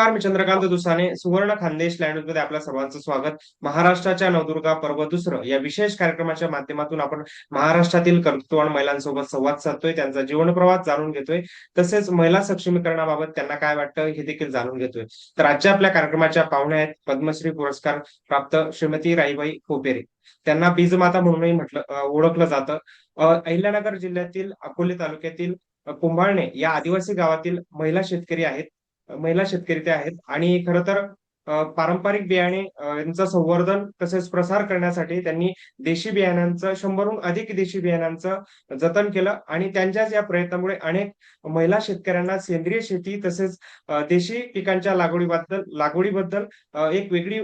नमस्कार मी चंद्रकांत दुसाने. सुवर्ण खानदेश लँडमध्ये आपल्या सर्वांचं स्वागत. महाराष्ट्राच्या नवदुर्गा पर्व दुसरं. या विशेष कार्यक्रमाच्या माध्यमातून आपण महाराष्ट्रातील कर्तृत्ववान महिलांसोबत संवाद साधतोय त्यांचा जीवनप्रवास जाणून घेतोय तसेच महिला सक्षमीकरणाबाबत त्यांना काय वाटतं हे देखील जाणून घेतोय. तर आजच्या आपल्या कार्यक्रमाच्या पाहुण्या आहेत पद्मश्री पुरस्कार प्राप्त श्रीमती राईबाई कोपेरे त्यांना बीजमाता म्हणूनही म्हटलं ओळखलं जातं. अहिल्यानगर जिल्ह्यातील अकोले तालुक्यातील कुंभाळणे या आदिवासी गावातील महिला शेतकरी आहेत. महिला शेतकरी त्या आहेत. आणि खरं तर पारंपरिक बियाणे यांचं संवर्धन तसेच प्रसार करण्यासाठी त्यांनी देशी बियाण्यांचं शंभरहून अधिक देशी बियाण्यांचं जतन केलं. आणि त्यांच्याच या प्रयत्नामुळे अनेक महिला शेतकऱ्यांना सेंद्रिय शेती तसेच देशी पिकांच्या लागवडीबद्दल लागवडीबद्दल एक वेगळी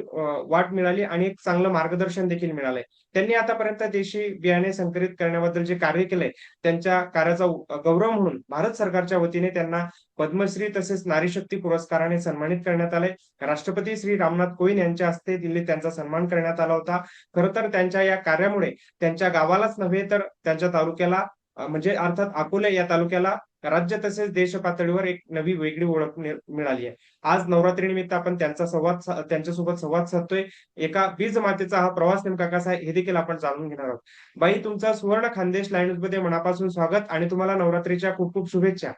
वाट मिळाली आणि एक चांगलं मार्गदर्शन देखील मिळालंय. त्यांनी आतापर्यंत देशी बियाणे संकलित करण्याबद्दल जे कार्य केलंय त्यांच्या कार्याचा गौरव म्हणून भारत सरकारच्या वतीने त्यांना पद्मश्री तसेच नारी शक्ती पुरस्काराने सन्मानित करण्यात आले राष्ट्रपती श्री रामनाथ कोविंद यांच्या हस्ते दिल्लीत त्यांचा सन्मान करण्यात आला होता. खरं तर त्यांच्या या कार्यामुळे त्यांच्या गावालाच नव्हे तर त्यांच्या तालुक्याला म्हणजे अर्थात अकोले या तालुक्याला राज्य तसेच देश पातळीवर एक नवी वेगळी ओळख मिळाली आहे. आज नवरात्री निमित्त आपण त्यांचा संवाद त्यांच्यासोबत संवाद साधतोय. एका बीज मातेचा हा प्रवास नेमका कसा आहे हे देखील आपण जाणून घेणार आहोत. बाई तुमचं सुवर्ण खानदेश लाईन्समध्ये मनापासून स्वागत आणि तुम्हाला नवरात्रीच्या खूप खूप शुभेच्छा.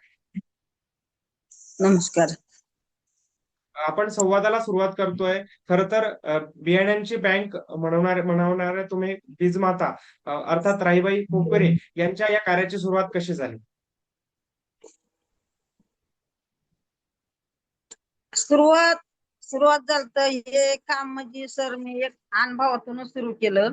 नमस्कार. आपण संवादाला सुरुवात करतोय. खर तर बियाण्यांची बँक म्हणवणारे म्हणवणारे तुम्ही बीजमाता अ, अर्थात राहीबाई खोपरे यांच्या या कार्याची सुरुवात कशी झाली? सुरुवात सुरुवात झालत. तर हे काम म्हणजे सर मी एक अनुभवातूनच सुरू केलं.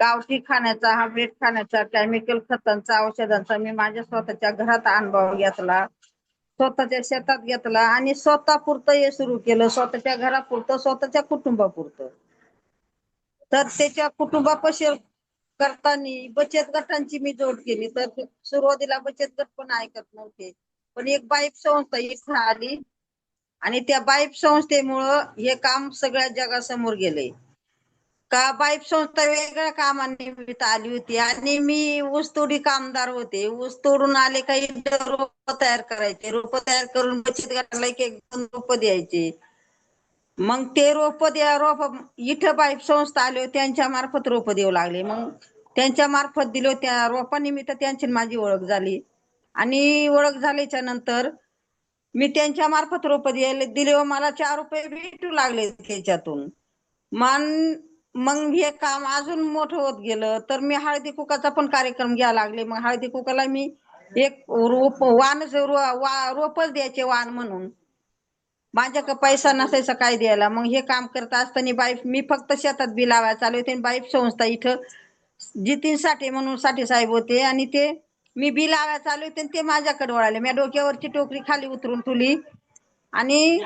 गावठी खाण्याचा हा वेट खाण्याचा केमिकल खतांचा औषधांचा मी माझ्या स्वतःच्या घरात अनुभव घेतला. स्वतःच्या शेतात घेतला आणि स्वतः पुरतं हे सुरू केलं. स्वतःच्या घरापुरतं स्वतःच्या कुटुंबापुरतं. तर त्याच्या कुटुंबापाशी करताना बचत गटांची मी जोड केली. तर सुरुवातीला बचत गट पण ऐकत नव्हते. पण एक बाईक संस्था इथं आली. आणि त्या बाईप संस्थेमुळं हे काम सगळ्या जगासमोर गेले का बाईप संस्था वेगळ्या कामानिमित्त आली होती आणि मी ऊसतोडी कामदार होते. ऊस तोडून आले काही रोप तयार करायचे. रोप तयार करून बचत गटाला एक एक दोन रोप द्यायचे. मग ते रोप द्या रोप इथं बाईप संस्था आले त्यांच्या मार्फत रोप देऊ लागले. मग त्यांच्या मार्फत दिलो त्या रोपानिमित्त त्यांची माझी ओळख झाली. आणि ओळख झाल्याच्यानंतर मी त्यांच्या मार्फत रोप द्यायला दिले व मला चार रुपये भेटू लागले त्याच्यातून. मान मग हे काम अजून मोठं होत गेलं तर मी हळदी कुकाचा पण कार्यक्रम घ्यायला लागले. मग हळदी कुकाला मी एक रोप वानच वा- रोपच द्यायचे वाण म्हणून. माझ्याकडे पैसा नसायचा काय द्यायला. मग हे काम करत असताना बाईफ मी फक्त शेतात बी लावायला चालू होते बाईफ संस्था इथं जितीन साठे म्हणून साठे साहेब होते आणि ते मी बी लावायला चालू होते आणि ते माझ्याकडे वळाले. मी डोक्यावरची टोकरी खाली उतरून ठेवली. आणि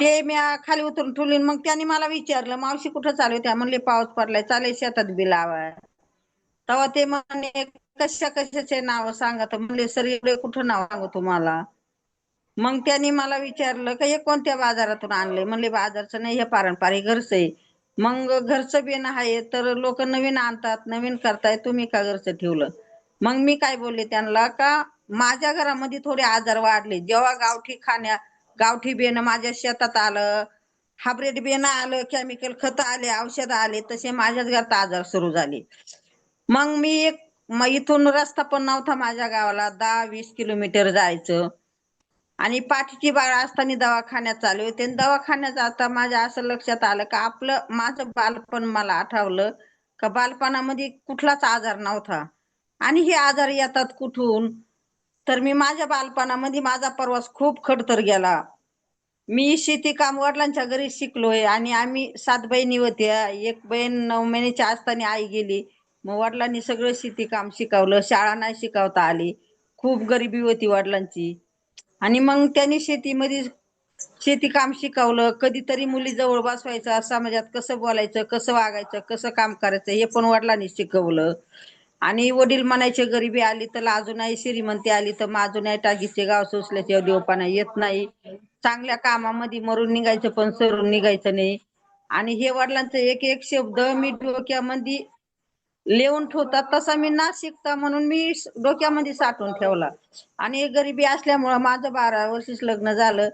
ते मी खाली उतरून ठेवली मग त्यांनी मला विचारलं मावशी कुठं चालू त्या म्हणले पाऊस पडलाय चालेल शेतात बी लावाय. तेव्हा ते म्हणे कशा कशाचे नाव सांगा तर? म्हणले सर एवढे कुठं नाव सांगू तुम्हाला? मग त्यांनी मला विचारलं का हे कोणत्या बाजारातून आणले म्हणले बाजारचं नाही हे पारंपरिक घरचं आहे. मग घरचं बिन आहे तर लोक नवीन आणतात नवीन करताय तुम्ही का घरचं ठेवलं? मग मी काय बोलले त्यांना का माझ्या घरामध्ये थोडे आजार वाढले. जेव्हा गावठी खाण्या गावठी बेन माझ्या शेतात आलं हायब्रिड बेन आलं केमिकल खत आले औषध आले तसे माझ्याच घरात आजार सुरू झाले. मग मी एक मग इथून रस्ता पण नव्हता माझ्या गावाला. दहा वीस किलोमीटर जायचं. आणि पाठीची बाळ असताना दवाखान्यात चालू होते. आणि दवाखान्यात आता माझ्या असं लक्षात आलं का आपलं माझं बालपण मला आठवलं का बालपणामध्ये कुठलाच आजार नव्हता. आणि हे आजार येतात कुठून? तर मी माझ्या बालपणामध्ये माझा प्रवास खूप खडतर गेला. मी शेती काम वडिलांच्या घरी शिकलोय आणि आम्ही सात बहिणी होत्या. एक बहीण नऊ महिन्याच्या असताना आई गेली. मग वडिलांनी सगळं शेती काम शिकवलं. शाळा नाही शिकवता आली. खूप गरिबी होती वडिलांची. आणि मग त्यांनी शेतीमध्ये शेती काम शिकवलं. कधीतरी मुली जवळ बसवायचं समाजात कसं बोलायचं कसं वागायचं कसं काम करायचं हे पण वडिलांनी शिकवलं. आणि वडील म्हणायचे गरिबी आली तर अजून नाही श्रीमंती आली तर मग अजून नाही टाकीचे गाव सोसल्याचे देवपणा येत नाही. चांगल्या कामामध्ये मरून निघायचं पण सरून निघायचं नाही. आणि हे वडिलांचं एक एक शब्द मी डोक्यामध्ये लिहून ठेवतात तसा मी ना शिकता म्हणून मी डोक्यामध्ये साठवून ठेवला. आणि गरिबी असल्यामुळं माझं बारा वर्षीच लग्न झालं.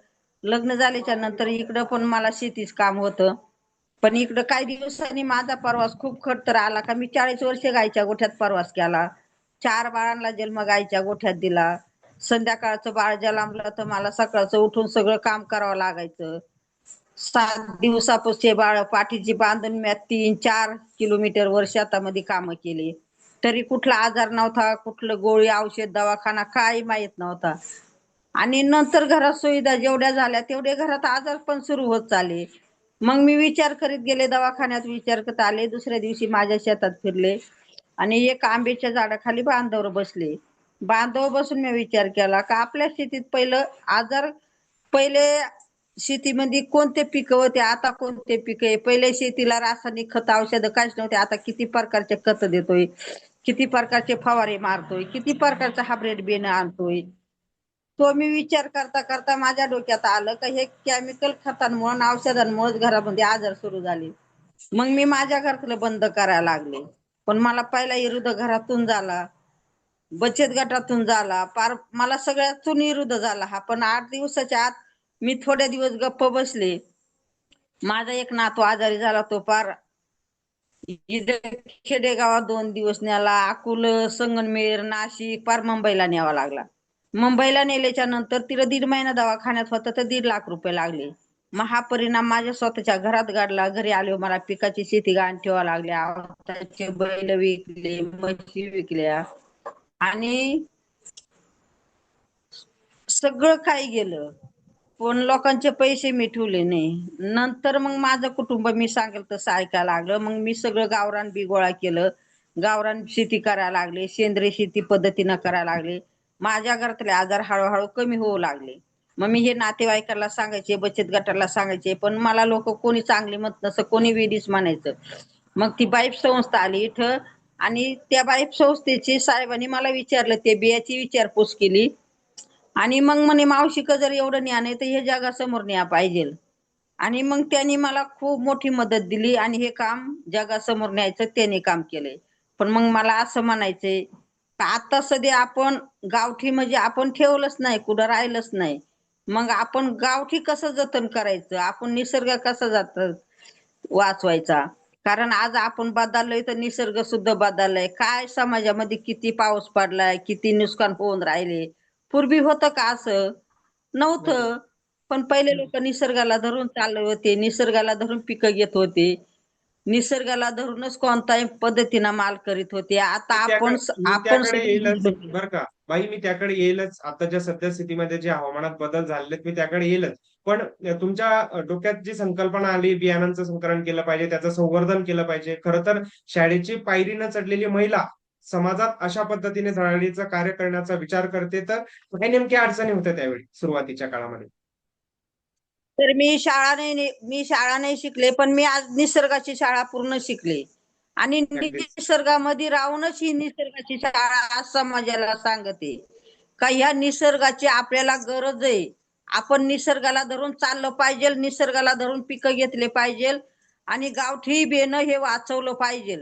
लग्न झाल्याच्यानंतर इकडं पण मला शेतीच काम होतं. पण इकडं काही दिवसांनी माझा प्रवास खूप खडतर आला का मी चाळीस वर्ष गायच्या गोठ्यात प्रवास केला. चार बाळांना जन्म गायच्या गोठ्यात दिला. संध्याकाळचं बाळ जलांबलं तर मला सकाळचं उठून सगळं काम करावं लागायचं. सात दिवसापासून बाळ पाठीची बांधून मी तीन चार किलोमीटर वर शेतामध्ये कामं केली. तरी कुठला आजार नव्हता कुठलं गोळी औषध दवाखाना काही माहीत नव्हता. आणि नंतर घरात सुविधा जेवढ्या झाल्या तेवढे घरात आजार पण सुरू होत चालले. मग मी विचार करीत गेले दवाखान्यात विचार करत आले. दुसऱ्या दिवशी माझ्या शेतात फिरले आणि एक आंब्याच्या झाडाखाली बांधावर बसले. बांधावर बसून मी विचार केला का आपल्या शेतीत पहिलं आजार पहिले शेतीमध्ये कोणते पिकं होते आता कोणते पिकं आहे? पहिले शेतीला रासायनिक खत औषधं काहीच नव्हते आता किती प्रकारचे खत देतोय? किती प्रकारचे फवारे मारतोय? किती प्रकारचा हायब्रेड बियाणं आणतोय? तो मी विचार करता करता माझ्या डोक्यात आलं का हे केमिकल खतांमुळे औषधांमुळेच घरामध्ये आजार सुरू झाले. मग मी माझ्या घरातलं बंद करायला लागले. पण मला पहिला विरुद्ध घरातून झाला बचत गटातून झाला पार मला सगळ्यातून विरुद्ध झाला हा. पण आठ दिवसाच्या आत मी थोडे दिवस गप्प बसले. माझा एक नातू आजारी झाला तो पार खेडेगावात दोन दिवस न्याला अकुल संगनमेर नाशिक पार मुंबईला न्यावा लागला. मुंबईला नेल्याच्या नंतर तिला दीड महिना दवाखान्यात होता तर दीड लाख रुपये लागले. मग हा परिणाम माझ्या स्वतःच्या घरात घडला. घरी आले मला पिकाची शेती गाण ठेवा लागल्या त्याचे बैल विकले म्हशी विकल्या. आणि सगळं काही गेलं. पण लोकांचे पैसे मी ठेवले नाही. नंतर मग माझं कुटुंब मी सांगेल तसं ऐकायला लागलं. मग मी सगळं गावरान बी गोळा केलं. गावरान शेती करायला लागले. सेंद्रिय शेती पद्धतीनं करायला लागले. माझ्या घरातले आजार हळूहळू कमी होऊ लागले. मग मी हे नातेवाईकाला सांगायचे बचत गटाला सांगायचे पण मला लोक कोणी चांगली म्हणत नसं कोणी वेडीच म्हणायचं. मग ती बाईप संस्था आली इथं आणि त्या बाईप संस्थेची साहेबांनी मला विचारलं ते बियाची विचारपूस केली. आणि मग म्हणे मावशीक जर एवढं न्या नाही तर हे जगासमोर न्या पाहिजे. आणि मग त्यांनी मला खूप मोठी मदत दिली आणि हे काम जगासमोर न्यायचं त्यांनी काम केलंय. पण मग मला असं म्हणायचंय आता सध्या आपण गावठी म्हणजे आपण ठेवलंच नाही कुठं राहिलंच नाही. मग आपण गावठी कसं जतन करायचं? आपण निसर्ग कसा जात वाचवायचा? कारण आज आपण बदललोय तर निसर्ग सुद्धा बदललाय. काय समाजामध्ये किती पाऊस पडलाय किती नुकसान होऊन राहिले? पूर्वी होतं का असं? नव्हतं. पण पहिले लोक निसर्गाला धरून चालले होते निसर्गाला धरून पिकं घेत होते. निसर्गाला धरूनच कोणत्याही पद्धतीनं माल करीत होते. आता आपण आपण बरं का. बाई मी त्याकडे येईलच. आताच्या सध्या स्थितीमध्ये जे हवामानात बदल झालेले आहेत, मी त्याकडे येईलच. पण तुमच्या डोक्यात जी संकल्पना आली बियाणांचं संकलन केलं पाहिजे त्याचं संवर्धन केलं पाहिजे. खरं तर शाळेची पायरी न चढलेली महिला समाजात अशा पद्धतीने धडाडीचं कार्य करण्याचा विचार करते तर काही नेमक्या अडचणी होत्या त्यावेळी सुरुवातीच्या काळामध्ये. तर मी शाळा नाही मी शाळा नाही शिकले पण मी आज निसर्गाची शाळा पूर्ण शिकले. आणि. निसर्गामध्ये राहूनच ही निसर्गाची शाळा आज समाजाला सांगते. का ह्या निसर्गाची आपल्याला गरज आहे. आपण निसर्गाला धरून चाललं पाहिजे निसर्गाला धरून पिकं घेतले पाहिजे आणि गावठी बेणं हे वाचवलं पाहिजे.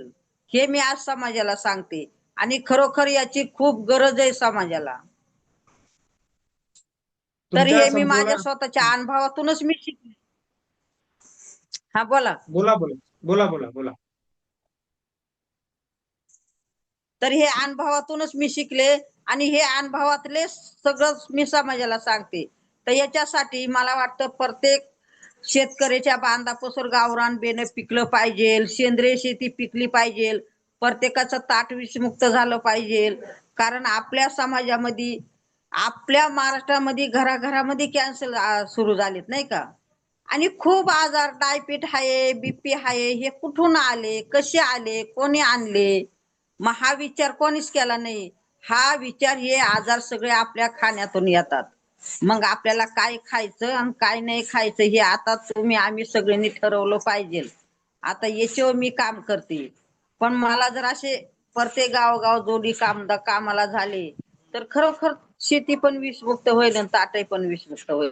हे मी आज समाजाला सांगते. आणि खरोखर याची खूप गरज आहे समाजाला. तर हे मी माझ्या स्वतःच्या अनुभवातूनच मी शिकले. हा बोला. बोला बोला. बोला बोला बोला. तर हे अनुभवातूनच मी शिकले आणि हे अनुभवातले सगळं मी समाजाला सांगते. तर याच्यासाठी मला वाटतं प्रत्येक शेतकऱ्याच्या बांधापासून गावरान बेणं पिकलं पाहिजे सेंद्रिय शेती पिकली पाहिजे प्रत्येकाचं ताट विषमुक्त झालं पाहिजे. कारण आपल्या समाजामध्ये आपल्या महाराष्ट्रामध्ये घराघरामध्ये कॅन्सर सुरू झालेत नाही का? आणि खूप आजार डायबिट आहे बीपी आहे हे कुठून आले कसे आले कोणी आणले? मग हा विचार कोणीच केला नाही. हा विचार हे आजार सगळे आपल्या खाण्यातून येतात. मग आपल्याला काय खायचं आणि काय नाही खायचं हे आता तुम्ही आम्ही सगळ्यांनी ठरवलं पाहिजे. आता याच्यावर मी काम करते. पण मला जर असे प्रत्येक गावगाव जोडी काम कामाला झाले तर खरोखर शेती पण विषमुक्त होईल आणि ताटही पण विषमुक्त होईल.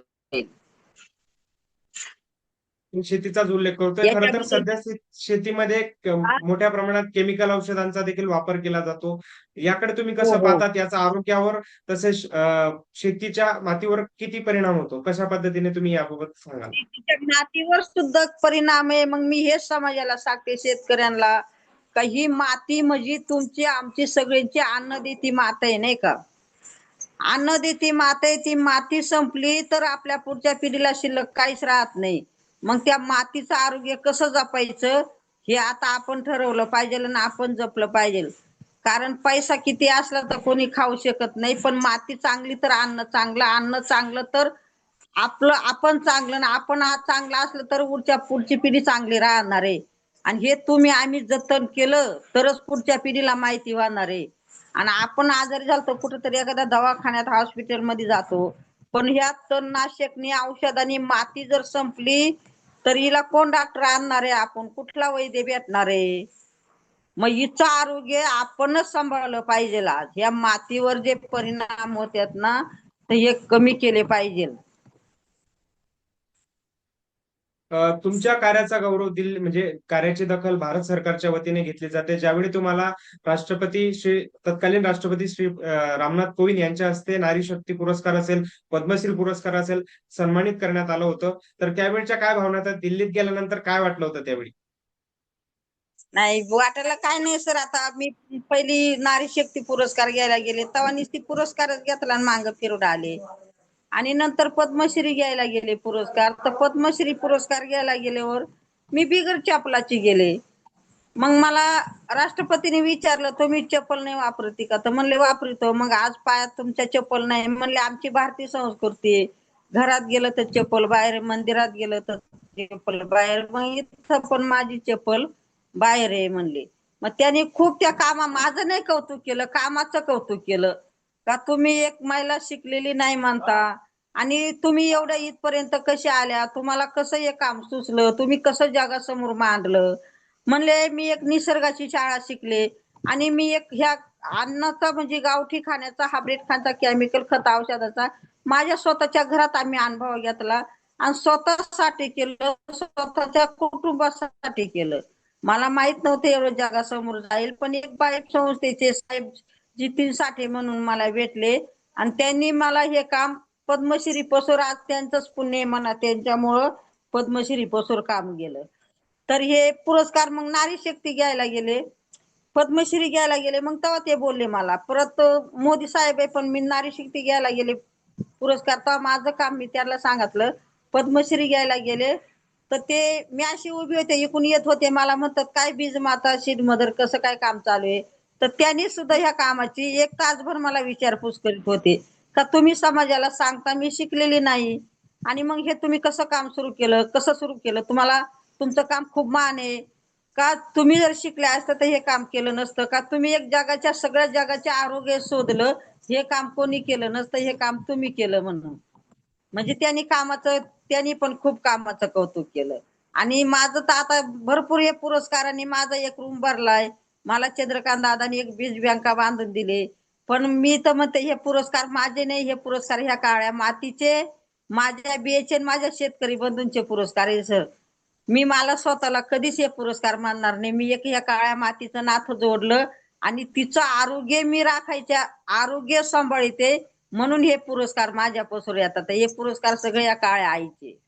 शेतीचाच उल्लेख करतोय. खरं तर याच्यामध्ये- सध्या शे- शेतीमध्ये क-? मोठ्या प्रमाणात केमिकल औषधांचा देखील वापर केला जातो. याकडे तुम्ही कसं हो, हो. पाहतात? याचा आरोग्यावर तसेच अं, शेतीच्या मातीवर किती परिणाम होतो? कशा पद्धतीने तुम्ही याबाबत सांगाल? शेतीच्या मातीवर सुद्धा परिणाम आहे. मग मी हेच समाजाला सांगते. शेतकऱ्यांना का ही माती म्हणजे तुमची आमची सगळ्यांची अन्न देती माता आहे नाही का? अन्न देते माते ती माती संपली तर आपल्या पुढच्या पिढीला शिल्लक काहीच राहत नाही. मग त्या मातीचं आरोग्य कसं जपायचं हे आता आपण ठरवलं पाहिजे आणि आपण जपलं पाहिजे. कारण पैसा किती असला तर कोणी खाऊ शकत नाही पण माती चांगली तर अन्न चांगलं अन्न चांगलं तर आपलं आपण चांगलं ना आपण आज चांगलं असलं तर पुढच्या पुढची पिढी चांगली राहणार आहे. आणि हे तुम्ही आम्ही जतन केलं तरच पुढच्या पिढीला माहिती होणार आहे. आणि आपण आजारी झालो कुठेतरी एखाद्या दवाखान्यात हॉस्पिटलमध्ये जातो. पण ह्या तणनाशकनी औषधानी माती जर संपली तर हिला कोण डॉक्टर आणणार आहे आपण? कुठला वैद्य भेटणार? आहे मग हिचं आरोग्य आपणच सांभाळलं पाहिजे आज. ह्या मातीवर जे परिणाम होतात ना तर हे कमी केले पाहिजे अं, तुमच्या कार्याचा गौरव दिल्ली म्हणजे कार्याची दखल भारत सरकारच्या वतीने घेतली जाते. ज्यावेळी तुम्हाला राष्ट्रपती श्री तत्कालीन राष्ट्रपती श्री रामनाथ कोविंद यांच्या हस्ते नारी शक्ती पुरस्कार असेल पद्मश्री पुरस्कार असेल सन्मानित करण्यात आलं होतं तर त्यावेळच्या काय भावना आहेत दिल्लीत गेल्यानंतर काय वाटलं होतं त्यावेळी? नाही वाटायला काय नाही सर आता मी पहिली नारी शक्ती पुरस्कार घ्यायला गेले तेव्हा नुसती पुरस्कारच घेतला मांग फिरून आले. आणि नंतर पद्मश्री घ्यायला गेले पुरस्कार. तर पद्मश्री पुरस्कार घ्यायला गेल्यावर मी बिगर चपलाची गेले. मग मला राष्ट्रपतीने विचारलं तुम्ही चप्पल नाही वापरती का? तर म्हणले वापरतो. मग आज पायात तुमच्या चप्पल नाही. म्हणले आमची भारतीय संस्कृती आहे. घरात गेलं तर चप्पल बाहेर मंदिरात गेलं तर चप्पल बाहेर मग इथं पण माझी चप्पल बाहेर आहे म्हणले. मग त्याने खूप त्या कामा माझं नाही कौतुक केलं कामाचं कौतुक केलं. का तुम्ही एक महिला शिकलेली नाही मानता आणि तुम्ही एवढ्या इथपर्यंत कसे आल्या? तुम्हाला कसं हे काम सुचलं? तुम्ही कसं जगासमोर मांडलं? म्हणले मी एक निसर्गाची शाळा शिकले आणि मी एक ह्या अन्नाचा म्हणजे गावठी खाण्याचा हायब्रिड खाण्याचा केमिकल खत औषधाचा माझ्या स्वतःच्या घरात आम्ही अनुभव घेतला आणि स्वतःसाठी केलं स्वतःच्या कुटुंबासाठी केलं. मला माहीत नव्हतं एवढं जगासमोर जाईल पण एक बाईक संस्थेचे साहेब जितीन साठे म्हणून मला भेटले आणि त्यांनी मला हे काम पद्मश्री पसोर आज त्यांचंच पुण्य म्हणा त्यांच्यामुळं पद्मश्री पसोर काम गेलं तर हे पुरस्कार मग नारी शक्ती घ्यायला गेले. पद्मश्री घ्यायला गेले मग तेव्हा ते बोलले मला. परत मोदी साहेब आहे पण मी नारी शक्ती घ्यायला गेले पुरस्कार. तेव्हा माझं काम मी त्याला सांगितलं. पद्मश्री घ्यायला गेले. तर ते मी अशी उभी होते इकून येत होते. मला म्हणतात काय बीज माता शीड मदर कसं काय काम चालू आहे? तर त्यांनी सुद्धा ह्या कामाची एक तासभर मला विचारपूस करीत होते. का तुम्ही समाजाला सांगता मी शिकलेली नाही. आणि मग हे तुम्ही कसं काम सुरू केलं? कसं सुरू केलं? तुम्हाला तुमचं काम खूप मान आहे. का तुम्ही जर शिकले असतं तर हे काम केलं नसतं? का तुम्ही एक जगाच्या सगळ्या जगाचे आरोग्य शोधलं हे काम कोणी केलं नसतं? हे काम तुम्ही केलं म्हणून. म्हणजे त्यांनी कामाचं त्यांनी पण खूप कामाचं कौतुक केलं. आणि माझं तर आता भरपूर हे पुरस्कारांनी माझा एक रूम भरलाय. मला चंद्रकांत दादानी एक बीज बँका बांधून दिले. पण मी तर म्हणते हे पुरस्कार माझे नाही हे पुरस्कार ह्या काळ्या मातीचे माझ्या बियाचे माझ्या शेतकरी बंधूंचे पुरस्कार आहे सर. मी मला स्वतःला कधीच हे पुरस्कार मानणार नाही. मी एक ह्या काळ्या मातीचं नाथ जोडलं आणि तिचं आरोग्य मी राखायच्या आरोग्य सांभाळते म्हणून हे पुरस्कार माझ्या पसर येतात. हे पुरस्कार सगळे या काळ्या आईचे.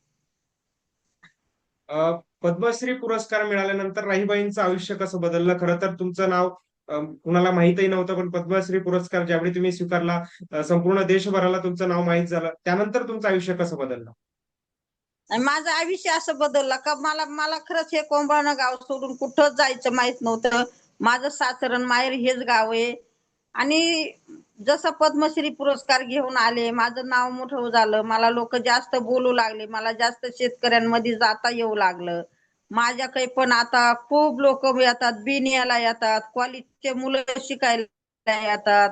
पद्मश्री पुरस्कार मिळाल्यानंतर राहीबाईंचं आयुष्य कसं बदललं? खरं तर तुमचं नाव कुणाला माहितही नव्हतं पण पद्मश्री पुरस्कार ज्यावेळी तुम्ही स्वीकारला संपूर्ण देशभराला तुमचं नाव माहीत झालं. त्यानंतर तुमचं आयुष्य कसं बदललं? आणि माझं आयुष्य असं बदललं का मला मला खरंच हे कोंबळणं गाव सोडून कुठं जायचं माहीत नव्हतं. माझं सासरण माहेर हेच गाव आहे. आणि जसं पद्मश्री पुरस्कार घेऊन आले माझं नाव मोठं झालं. मला लोक जास्त बोलू लागले. मला जास्त शेतकऱ्यांमध्ये जाता येऊ लागलं. माझ्याकडे पण आता खूप लोक येतात बिनियाला येतात कॉलेजचे मुलं शिकायला येतात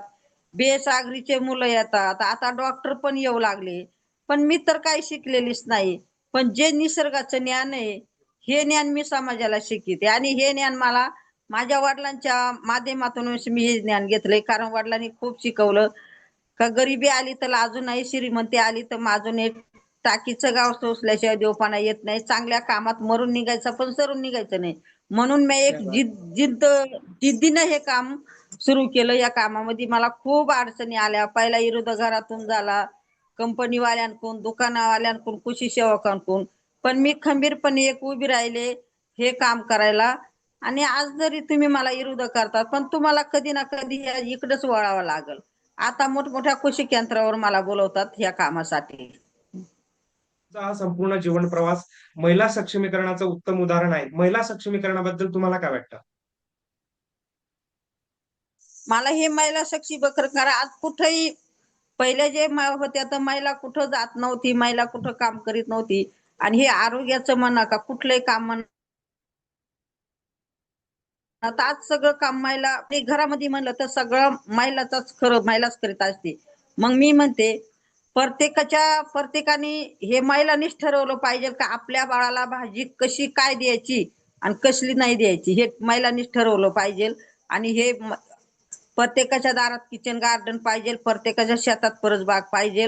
बेसागरीचे मुलं येतात. आता डॉक्टर पण येऊ लागले. पण मी तर काही शिकलेलीच नाही. पण जे निसर्गाचं ज्ञान आहे हे ज्ञान मी समाजाला शिकवते. आणि हे ज्ञान मला माझ्या वडिलांच्या माध्यमातून मी हे ज्ञान घेतलंय. कारण वडिलांनी खूप शिकवलं. का गरिबी आली तर अजूनही नाही श्रीमंती आली तर माजू एक टाकीचं गाव सोसल्याशिवाय देवपाना येत नाही. चांगल्या कामात मरून निघायचं पण सरून निघायचं नाही. म्हणून मी एक क्या बात. जिद जिद्द जिद्दीनं हे काम सुरू केलं या कामामध्ये. मला खूप अडचणी आल्या. पहिला विरोध घरातून झाला. कंपनीवाल्यांकडून दुकानावाल्यांकडून कृषी सेवकांकडून. पण मी खंबीरपणे एक उभी राहिले हे काम करायला. आणि आज जरी तुम्ही मला विरोध करतात पण तुम्हाला कधी ना कधी या इकडेच वळावं लागल. आता मोठमोठ्या कृषी केंद्रावर मला बोलवतात या कामासाठी. हा संपूर्ण जीवन प्रवास महिला सक्षमीकरणाचं उत्तम उदाहरण आहे. महिला सक्षमीकरणाबद्दल तुम्हाला काय वाटतं? मला हे महिला सक्षमीकरण आज कुठेही पहिले जे होत्या तर महिला कुठं जात नव्हती महिला कुठं काम करीत नव्हती आणि हे आरोग्याचं म्हणा का कुठलंही काम म्हणा आता आज सगळं काम महिला ते घरामध्ये म्हणलं तर सगळं महिलाचाच खरं महिलाच करीत असते. मग मी म्हणते प्रत्येकाच्या प्रत्येकाने हे महिलांनीच ठरवलं पाहिजे का आपल्या बाळाला भाजी कशी काय द्यायची आणि कसली नाही द्यायची हे महिलांनीच ठरवलं पाहिजे. आणि हे प्रत्येकाच्या दारात किचन गार्डन पाहिजे प्रत्येकाच्या शेतात परसबाग पाहिजे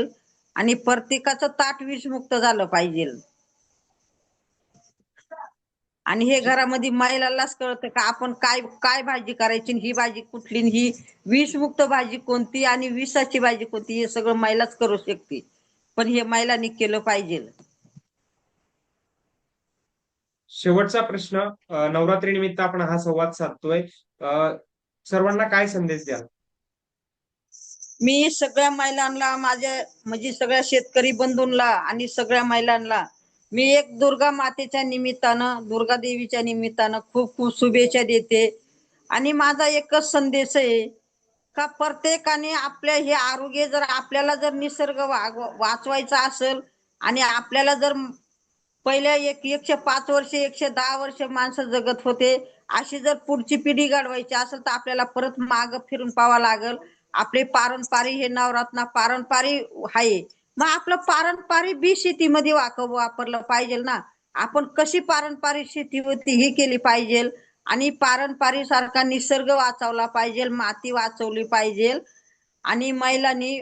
आणि प्रत्येकाचं ताट विषमुक्त झालं पाहिजे. आणि हे घरामध्ये महिलांनाच कळतं का आपण काय काय भाजी करायची आणि ही भाजी कुठली आणि ही विषमुक्त भाजी कोणती आणि विषाची भाजी कोणती हे सगळं महिलाच करू शकते. पण हे महिलांनी केलं पाहिजे. शेवटचा प्रश्न नवरात्री निमित्त आपण हा संवाद साधतोय. सर्वांना काय संदेश द्याल? मी सगळ्या महिलांना माझ्या म्हणजे सगळ्या शेतकरी बंधूंना आणि सगळ्या महिलांना मी एक दुर्गा मातेच्या निमित्तानं दुर्गा देवीच्या निमित्तानं खूप खूप शुभेच्छा देते. आणि माझा एकच संदेश आहे का प्रत्येकाने आपल्या हे आरोग्य जर आपल्याला जर निसर्ग वाग- वाचवायचा असेल आणि आपल्याला जर पहिल्या एक एकशे पाच वर्ष एकशे दहा वर्ष माणसं जगत होते अशी जर पुढची पिढी घडवायची असेल तर आपल्याला परत माग फिरून पावा लागल. आपले पारंपरिक हे नवरात्न पारंपरिक आहे. मग आपलं पारंपरिक बी शेतीमध्ये वाकव वापरलं पाहिजे ना. आपण कशी पारंपरिक शेती होती ही केली पाहिजे आणि पारंपरिक सारखा निसर्ग वाचवला पाहिजे माती वाचवली पाहिजे आणि महिलांनी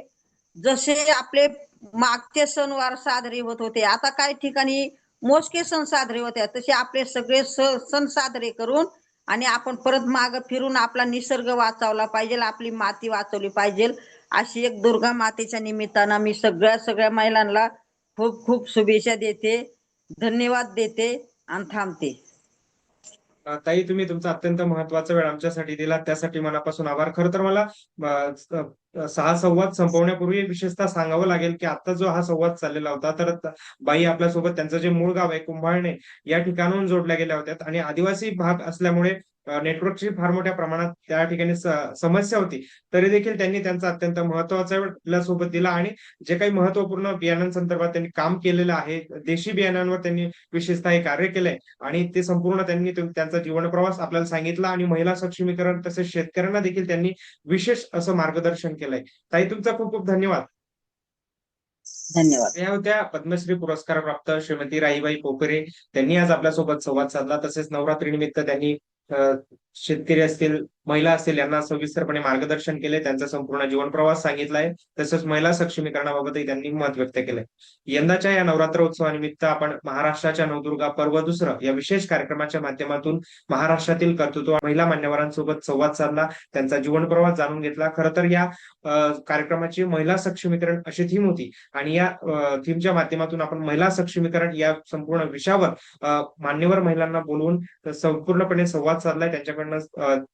जसे आपले मागचे सणवार साजरे होत होते आता काही ठिकाणी मोजके सण साजरे होते तसे आपले सगळे सण साजरे करून आणि आपण परत माग फिरून आपला निसर्ग वाचवला पाहिजे आपली माती वाचवली पाहिजे अशी एक दुर्गा मातेच्या निमित्तानं मी सगळ्या सगळ्या महिलांना खूप खूप शुभेच्छा देते धन्यवाद देते आणि थांबते. ताई तुम्ही तुमचा अत्यंत महत्त्वाचा वेळ आमच्यासाठी दिला त्यासाठी मनापासून आभार. खर तर मला सहा संवाद संपवण्यापूर्वी विशेषतः सांगावं लागेल की आता जो हा संवाद चाललेला होता तर बाई आपल्यासोबत त्यांचं जे मूळ गाव आहे कुंभाळणे या ठिकाणाहून जोडल्या गेल्या होत्या. आणि आदिवासी भाग असल्यामुळे नेटवर्कची फार मोठ्या प्रमाणात त्या ठिकाणी समस्या होती. तरी देखील त्यांनी त्यांचा अत्यंत महत्त्वाचा वेळ आपल्यासोबत दिला आणि जे काही महत्त्वपूर्ण बियाणांसंदर्भात त्यांनी काम केलेलं आहे देशी बियाणांवर त्यांनी विशेषतः हे कार्य केलंय आणि ते संपूर्ण त्यांनी त्यांचा जीवन प्रवास आपल्याला सांगितला आणि महिला सक्षमीकरण तसेच शेतकऱ्यांना देखील त्यांनी विशेष असं मार्गदर्शन केलंय. ताई तुमचा खूप खूप धन्यवाद. धन्यवाद. या होत्या पद्मश्री पुरस्कार प्राप्त श्रीमती राईबाई पोकरे त्यांनी आज आपल्यासोबत संवाद साधला. तसेच नवरात्री निमित्त त्यांनी शेतकरी असतील महिला असतील यांना सविस्तरपणे मार्गदर्शन केले त्यांचा संपूर्ण जीवन प्रवास सांगितलाय. तसंच महिला सक्षमीकरणाबाबतही त्यांनी मत व्यक्त केलंय. यंदाच्या या नवरात्र उत्सवानिमित्त आपण महाराष्ट्राच्या नवदुर्गा पर्व दुसरं या विशेष कार्यक्रमाच्या माध्यमातून महाराष्ट्रातील कर्तृत्व महिला मान्यवरांसोबत संवाद साधला त्यांचा जीवन प्रवास जाणून घेतला. खरं तर या अं, कार्यक्रमाची महिला सक्षमीकरण अशी थीम होती. आणि या थीमच्या माध्यमातून आपण महिला सक्षमीकरण या संपूर्ण विषयावर मान्यवर महिलांना बोलवून संपूर्णपणे संवाद साधलाय. त्यांच्याकडनं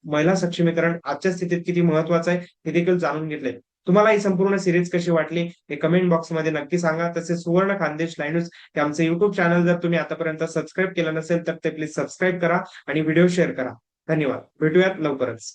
महिला सक्षमीकरण आजच्या स्थितीत किती महत्वाचं आहे हे देखील जाणून घेतलंय. तुम्हाला ही संपूर्ण सिरीज कशी वाटली हे कमेंट बॉक्समध्ये नक्की सांगा. तसेच सुवर्ण खानदेश लाईन्यूज हे आमचं युट्यूब चॅनल जर तुम्ही आतापर्यंत सबस्क्राईब केलं नसेल तर ते प्लीज सबस्क्राईब करा आणि व्हिडिओ शेअर करा. धन्यवाद. भेटूयात लवकरच.